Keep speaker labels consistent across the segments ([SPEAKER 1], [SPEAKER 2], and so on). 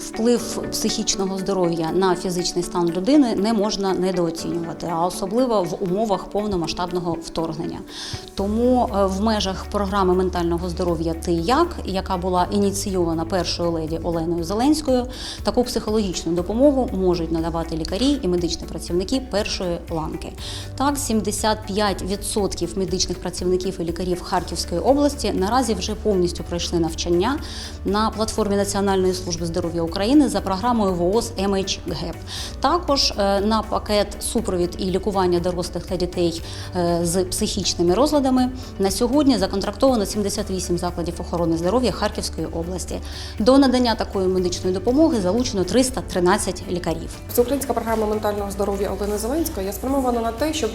[SPEAKER 1] вплив психічного здоров'я на фізичний стан людини не можна недооцінювати, а особливо в умовах повномасштабного вторгнення. Тому е, в межах програми ментального здоров'я Ти як, яка була ініційована першою леді Оленою Зеленською, таку психологічну допомогу можуть надавати лікарі і медичні працівники першої ланки. Так, 75% медичних працівників і лікарів Харківської області наразі вже повністю пройшли навчання на платформі Національної служби здоров'я України за програмою ВООЗ MHGAP. Також е, на пакет супровід і лікування дорослих та дітей е, з психічними розладами на сьогодні законтрактовано 78 закладів охорони здоров'я Харківської області. До надання такої медичної допомоги залучено 313 лікарів.
[SPEAKER 2] Всеукраїнська програма ментального здоров'я Олени Зеленської є спрямована на те, щоб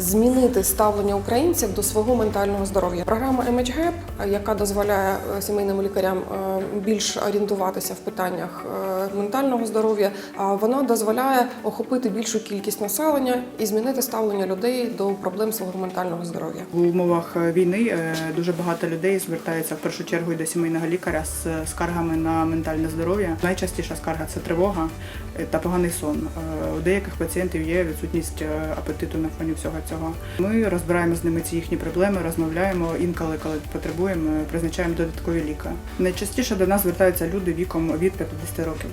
[SPEAKER 2] змінити ставлення українців до свого ментального здоров'я. Програма MHGAP, яка дозволяє е, сімейним лікарям е, більш орієнтуватися в питаннях е, ментального здоров'я, вона дозволяє охопити більшу кількість населення і змінити ставлення людей до проблем свого ментального здоров'я.
[SPEAKER 3] В умовах е, війни е, дуже багато людей звертаються в першу чергу до сімейного лікаря з скаргами на ментальне здоров'я. Найчастіша скарга це тривога е, та поганий сон. Е, У деяких пацієнтів є відсутність е, апетиту на фоні всього цього. Ми розбираємо з ними ці їхні проблеми, розмовляємо інколи, коли потребуємо, призначаємо додаткові ліки. Найчастіше до нас звертаються люди віком від 50 років.